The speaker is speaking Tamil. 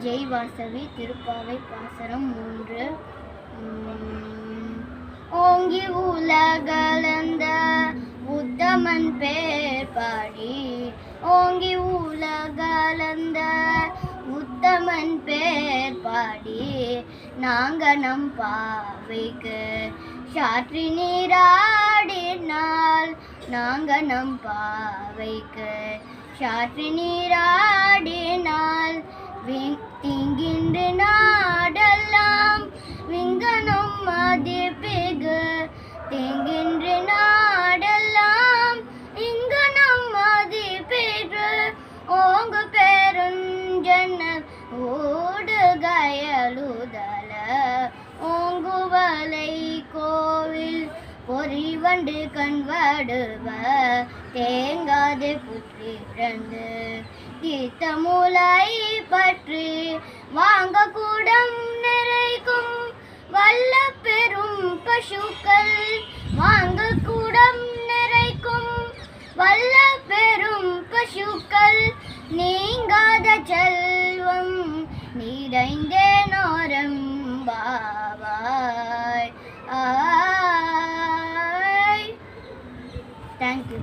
ஜெய் வாசவி திருப்பாவை பாசரம் மூன்று. ஓங்கி உலகலந்த உத்தமன் பேர் பாடி. ஓங்கி உலகலந்த உத்தமன் பேர் பாடி. நாங்க நம் பாவைக்கு சாற்றி நீராடினால் நாங்க நம் பாவைக்கு சாற்றி நீராடினால் மதிப்பிகு தேங்கின்ற நாடெல்லாம் இங்கு இங்கனும் மதிப்பிகு ஓங்கு பெருஞ்சன்னல் ஓடுகயலுதல ஓங்குவலை கோவில் பொறிவண்டு கண்வடுவ தேங்காது புற்றிரண்டு தீர்த்த மூலை பற்றி வாங்க கூடம் செல்வம் நிறைந்த நோரம் பாவாய் தேங்க்யூ